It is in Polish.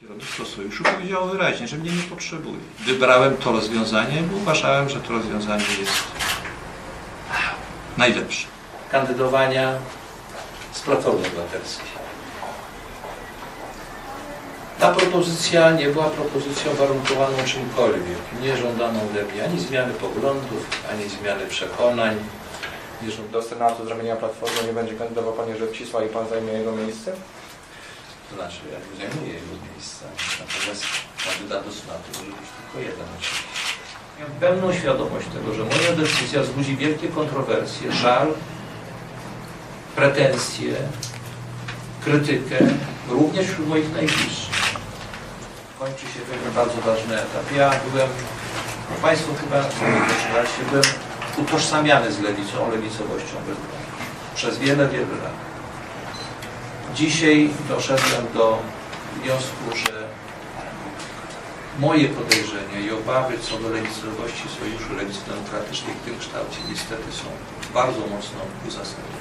Kierownictwo sojuszu powiedziało wyraźnie, że mnie nie potrzebuje. Wybrałem to rozwiązanie, bo uważałem, że to rozwiązanie jest najlepsze. kandydowania z Platformy Obywatelskiej. Ta propozycja nie była propozycją warunkowaną czymkolwiek, nie żądaną ode mnie ani zmiany poglądów, ani zmiany przekonań, nie Do Senatu z ramienia Platformy nie będzie kandydował Pan Jerzy i Pan zajmie jego miejsce? To znaczy, ja nie zajmuję jego miejsca, natomiast kandydat do Senatu może być tylko jeden. Miałem pełną świadomość tego, że moja decyzja wzbudzi wielkie kontrowersje, żal, pretensje, krytykę, również wśród moich najbliższych. Kończy się pewien bardzo ważny etap. Ja byłem, Państwo chyba nie zaczynaliście, byłem utożsamiany z lewicą, lewicowością przez wiele, wiele lat. Dzisiaj doszedłem do wniosku, że moje podejrzenia i obawy co do lewicowości Sojuszu Lewicy Demokratycznej w tym kształcie niestety są bardzo mocno uzasadnione.